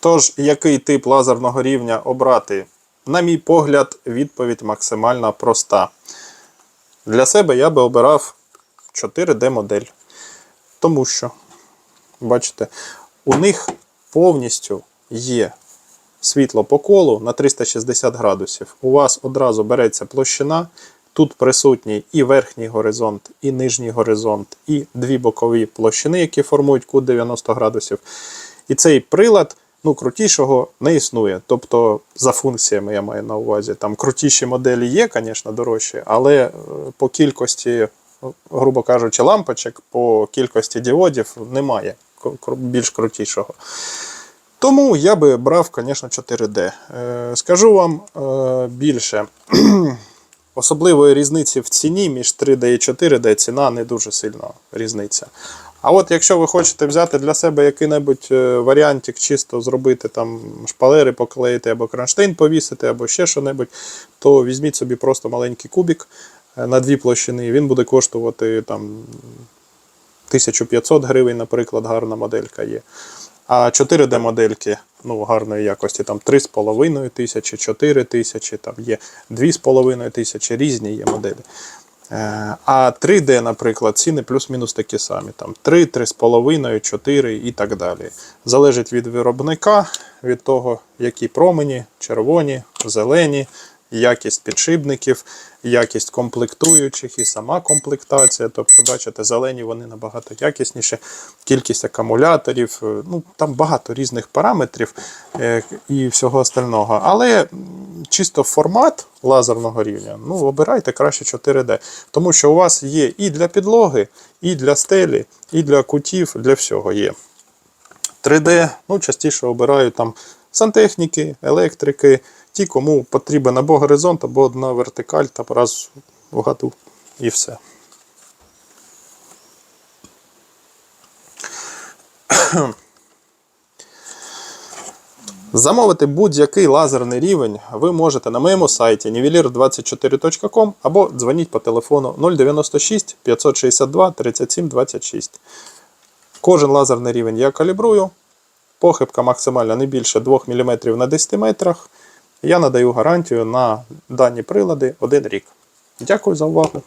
Тож, який тип лазерного рівня обрати? На мій погляд, відповідь максимально проста. Для себе я би обирав 4D модель. Тому що, бачите, у них повністю є світло по колу на 360 градусів. У вас одразу береться площина. Тут присутній і верхній горизонт, і нижній горизонт, і дві бокові площини, які формують кут 90 градусів. І цей прилад ну, крутішого не існує. Тобто, за функціями я маю на увазі. Там крутіші моделі є, звісно, дорожчі, але е, по кількості, грубо кажучи, лампочок, по кількості діодів немає більш крутішого. Тому я би брав, звісно, 4D. Е, Скажу вам е, більше. Особливої різниці в ціні між 3D і 4D ціна не дуже сильно різниця. А от якщо ви хочете взяти для себе який-небудь е, варіантик, чисто зробити там шпалери поклеїти, або кронштейн повісити, або ще що-небудь, то візьміть собі просто маленький кубик е, на дві площини, він буде коштувати там 1500 гривень, наприклад, гарна моделька є. А 4D модельки ну, гарної якості, там 3,5 тисячі, 4 тисячі, там є 2,5 тисячі, різні є моделі. Е, А 3D, наприклад, ціни плюс-мінус такі самі. Там 3, 3,5, 4 і так далі. Залежить від виробника, від того, які промені, червоні, зелені, якість підшипників, якість комплектуючих і сама комплектація. Тобто, бачите, зелені вони набагато якісніші, кількість акумуляторів, е, ну там багато різних параметрів е, і всього остального. Але чисто формат лазерного рівня, ну обирайте краще 4D, тому що у вас є і для підлоги, і для стелі, і для кутів, для всього є. 3D, ну, частіше обираю там сантехніки, електрики, ті, кому потрібен або горизонт, або одна вертикаль, та раз в году і все. Замовити будь-який лазерний рівень ви можете на моєму сайті nivelir24.com або дзвоніть по телефону 096 562 37 26. Кожен лазерний рівень я калібрую. Похибка максимальна не більше 2 мм на 10 метрах. Я надаю гарантію на дані прилади 1 рік. Дякую за увагу.